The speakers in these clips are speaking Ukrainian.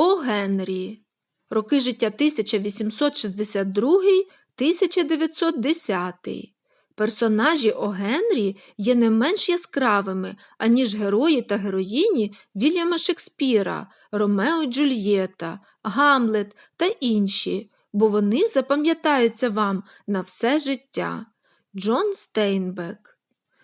О Генрі. Роки життя 1862 1910. Персонажі О Генрі є не менш яскравими, аніж герої та героїні Вільяма Шекспіра, Ромео Джульєта, Гамлет та інші, бо вони запам'ятаються вам на все життя. Джон Стейнбек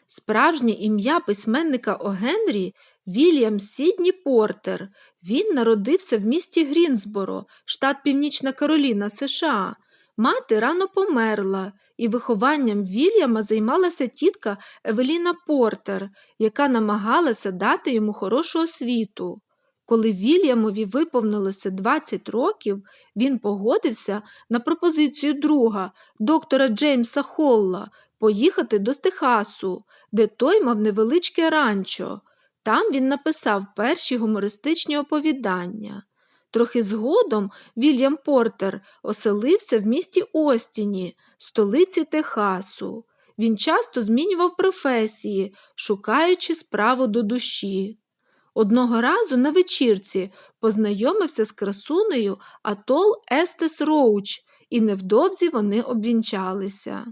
Справжнє ім'я письменника О Генрі Вільям Сідні Портер. Він народився в місті Грінсборо, штат Північна Кароліна, США. Мати рано померла, і вихованням Вільяма займалася тітка Евеліна Портер, яка намагалася дати йому хорошу освіту. Коли Вільямові виповнилося 20 років, він погодився на пропозицію друга, доктора Джеймса Холла, поїхати до Техасу, де той мав невеличке ранчо. Там він написав перші гумористичні оповідання. Трохи згодом Вільям Портер оселився в місті Остіні, столиці Техасу. Він часто змінював професії, шукаючи справу до душі. Одного разу на вечірці познайомився з красунею Атол Естес Роуч, і невдовзі вони обвінчалися.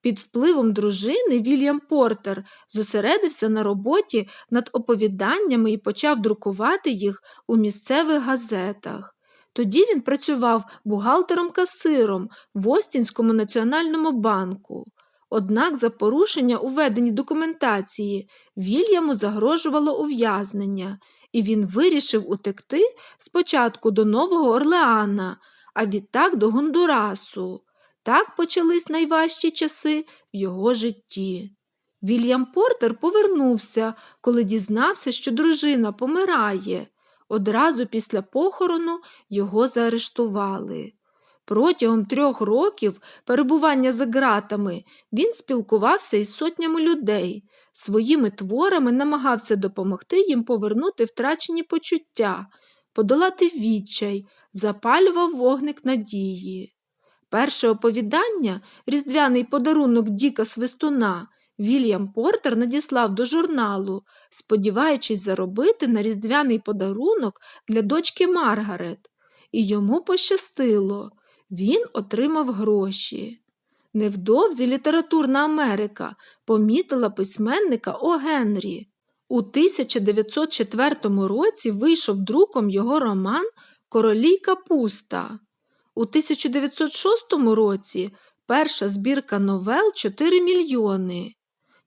Під впливом дружини Вільям Портер зосередився на роботі над оповіданнями і почав друкувати їх у місцевих газетах. Тоді він працював бухгалтером-касиром в Остінському національному банку. Однак за порушення у веденні документації Вільяму загрожувало ув'язнення, і він вирішив утекти спочатку до Нового Орлеана, а відтак до Гондурасу. Так почались найважчі часи в його житті. Вільям Портер повернувся, коли дізнався, що дружина помирає. Одразу після похорону його заарештували. Протягом трьох років перебування за ґратами він спілкувався із сотнями людей, своїми творами намагався допомогти їм повернути втрачені почуття, подолати відчай, запалював вогник надії. Перше оповідання, різдвяний подарунок Діка Свистуна, Вільям Портер надіслав до журналу, сподіваючись заробити на різдвяний подарунок для дочки Маргарет. І йому пощастило він отримав гроші. Невдовзі літературна Америка помітила письменника О. Генрі. У 1904 році вийшов друком його роман Королі Капуста. У 1906 році перша збірка новел 4 мільйони.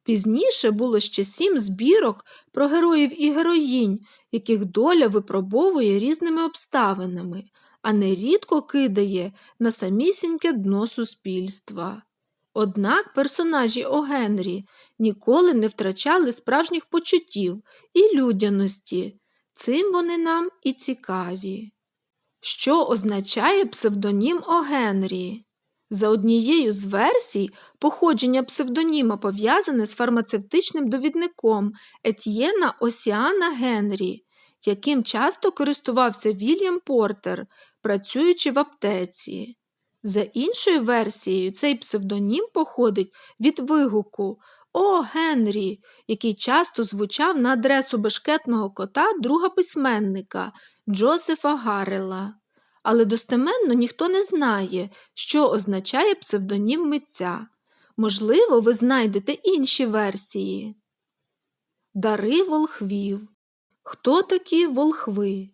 Пізніше було ще сім збірок про героїв і героїнь, яких доля випробовує різними обставинами, а нерідко кидає на самісіньке дно суспільства. Однак персонажі О Генрі ніколи не втрачали справжніх почуттів і людяності, цим вони нам і цікаві. Що означає псевдонім О Генрі? За однією з версій, походження псевдоніма пов'язане з фармацевтичним довідником Етьєна Осіана Генрі, яким часто користувався Вільям Портер, працюючи в аптеці. За іншою версією, цей псевдонім походить від вигуку О Генрі, який часто звучав на адресу бешкетного кота друга письменника Джозефа Гаррела. Але достеменно ніхто не знає, що означає псевдонім митця. Можливо, ви знайдете інші версії. Дари волхвів. Хто такі волхви?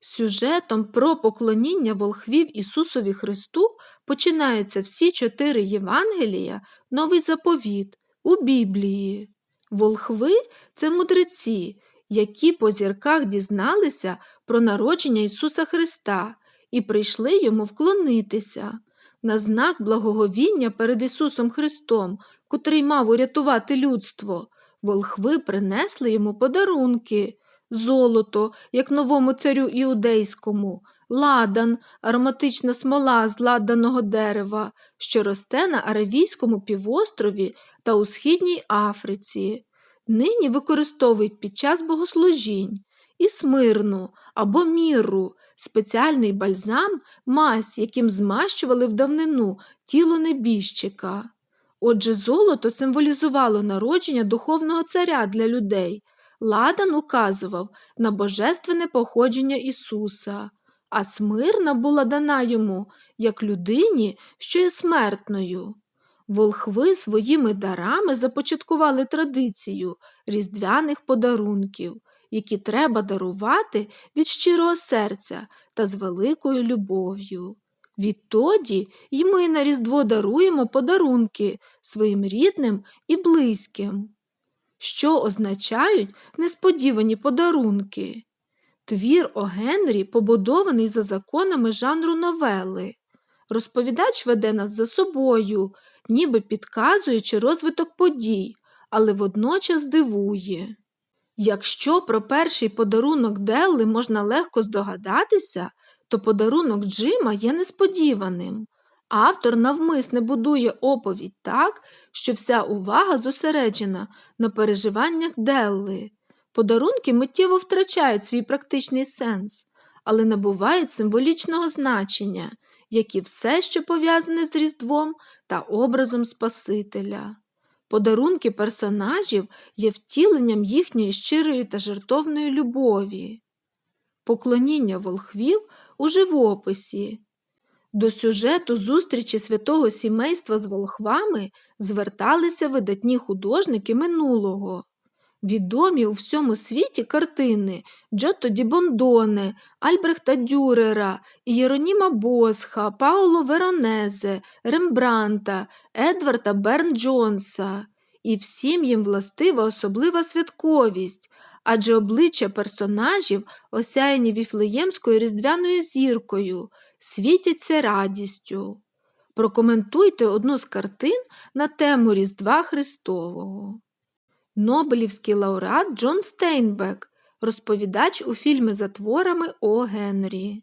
Сюжетом про поклоніння волхвів Ісусові Христу починаються всі чотири Євангелія, новий заповіт у Біблії. Волхви це мудреці, які по зірках дізналися про народження Ісуса Христа і прийшли йому вклонитися. На знак благоговіння перед Ісусом Христом, котрий мав урятувати людство, волхви принесли йому подарунки золото, як новому царю іудейському, ладан, ароматична смола з ладаного дерева, що росте на Аравійському півострові та у Східній Африці. Нині використовують під час богослужінь і смирну або міру, спеціальний бальзам, мазь, яким змащували в давнину тіло небіжчика. Отже, золото символізувало народження духовного царя для людей, Ладан указував на божественне походження Ісуса, а смирна була дана йому як людині, що є смертною. Волхви своїми дарами започаткували традицію різдвяних подарунків, які треба дарувати від щирого серця та з великою любов'ю. Відтоді й ми на Різдво даруємо подарунки своїм рідним і близьким. Що означають несподівані подарунки? Твір О Генрі побудований за законами жанру новели. Розповідач веде нас за собою, ніби підказуючи розвиток подій, але водночас дивує. Якщо про перший подарунок Делли можна легко здогадатися, то подарунок Джима є несподіваним. Автор навмисне будує оповідь так, що вся увага зосереджена на переживаннях Делли. Подарунки миттєво втрачають свій практичний сенс, але набувають символічного значення, як і все, що пов'язане з Різдвом та образом Спасителя. Подарунки персонажів є втіленням їхньої щирої та жертовної любові. Поклоніння волхвів у живописі. До сюжету зустрічі святого сімейства з волхвами зверталися видатні художники минулого. Відомі у всьому світі картини Джотто Ді Альбрехта Дюрера, Єроніма Босха, Пауло Веронезе, Рембранта, Едварда Берн Джонса. І всім їм властива особлива святковість, адже обличчя персонажів, осяяні віфлеємською різдвяною зіркою, світяться радістю. Прокоментуйте одну з картин на тему Різдва Христового. Нобелівський лауреат Джон Стейнбек, розповідач у фільмі за творами О. Генрі.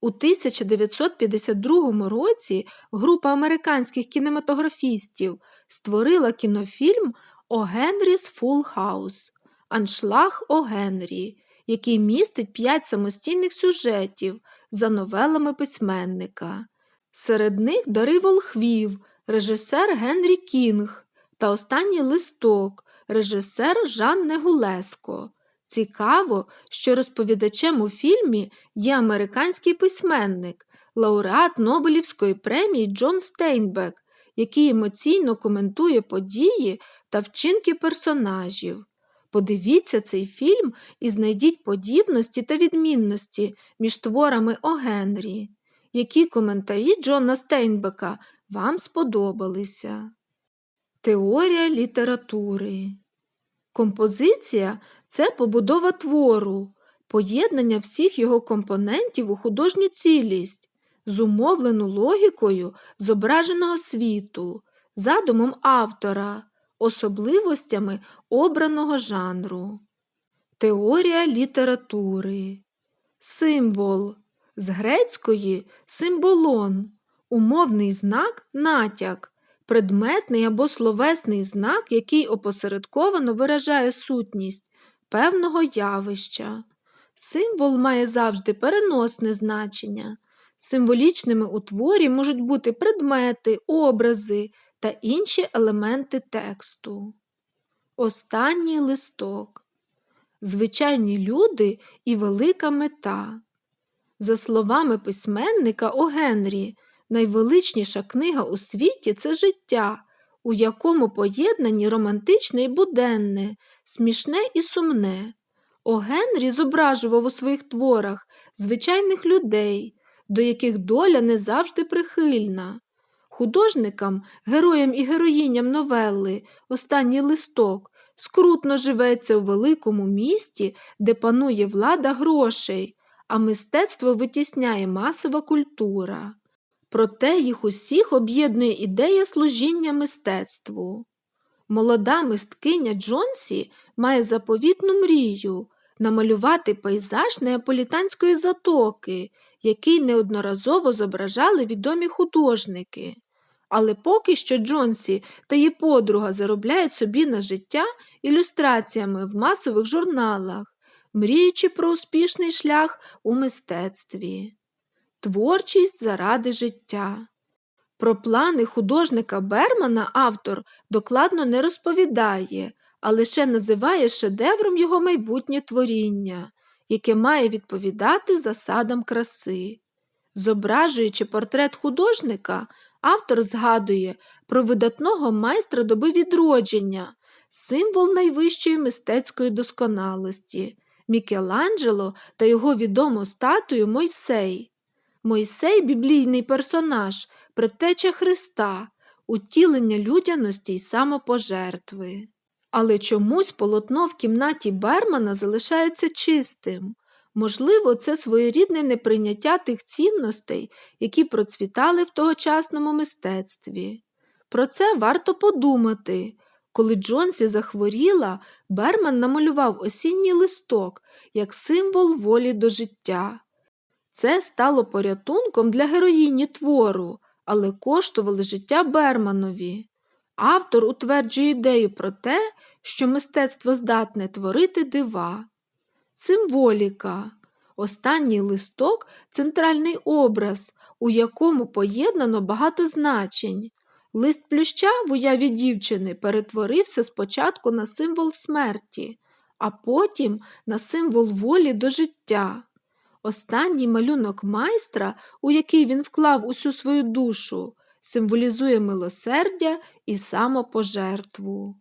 У 1952 році група американських кінематографістів створила кінофільм О Генріс Фул Хаус Аншлаг О Генрі, який містить п'ять самостійних сюжетів за новелами письменника. Серед них Дари Волхвів, режисер Генрі Кінг та Останній листок, режисер Жан Негулеско. Цікаво, що розповідачем у фільмі є американський письменник, лауреат Нобелівської премії Джон Стейнбек, який емоційно коментує події та вчинки персонажів. Подивіться цей фільм і знайдіть подібності та відмінності між творами О Генрі. Які коментарі Джона Стейнбека вам сподобалися? Теорія літератури. Композиція це побудова твору, поєднання всіх його компонентів у художню цілість, зумовлену логікою зображеного світу, задумом автора, особливостями обраного жанру. Теорія літератури. Символ з грецької символон, умовний знак натяк, предметний або словесний знак, який опосередковано виражає сутність певного явища. Символ має завжди переносне значення. Символічними у творі можуть бути предмети, образи та інші елементи тексту. Останній листок. Звичайні люди і велика мета. За словами письменника О Генрі, найвеличніша книга у світі це життя, у якому поєднані романтичне і буденне, смішне і сумне. О Генрі зображував у своїх творах звичайних людей, до яких доля не завжди прихильна. Художникам, героям і героїням новели, останній листок, скрутно живеться у великому місті, де панує влада грошей, а мистецтво витісняє масова культура. Проте їх усіх об'єднує ідея служіння мистецтву. Молода мисткиня Джонсі має заповітну мрію намалювати пейзаж неаполітанської затоки, який неодноразово зображали відомі художники. Але поки що Джонсі та її подруга заробляють собі на життя ілюстраціями в масових журналах, мріючи про успішний шлях у мистецтві. Творчість заради життя. Про плани художника Бермана автор докладно не розповідає, а лише називає шедевром його майбутнє творіння. яке має відповідати засадам краси. Зображуючи портрет художника, автор згадує про видатного майстра доби відродження, символ найвищої мистецької досконалості Мікеланджело та його відому статую Мойсей. Мойсей біблійний персонаж, предтеча Христа, утілення людяності й самопожертви. Але чомусь полотно в кімнаті Бермана залишається чистим. Можливо, це своєрідне неприйняття тих цінностей, які процвітали в тогочасному мистецтві. Про це варто подумати. Коли Джонсі захворіла, Берман намалював осінній листок як символ волі до життя. Це стало порятунком для героїні твору, але коштувало життя Берманові. Автор утверджує ідею про те, що мистецтво здатне творити дива. Символіка. Останній листок центральний образ, у якому поєднано багато значень. Лист плюща в уяві дівчини перетворився спочатку на символ смерті, а потім на символ волі до життя. Останній малюнок майстра, у який він вклав усю свою душу, символізує милосердя і самопожертву.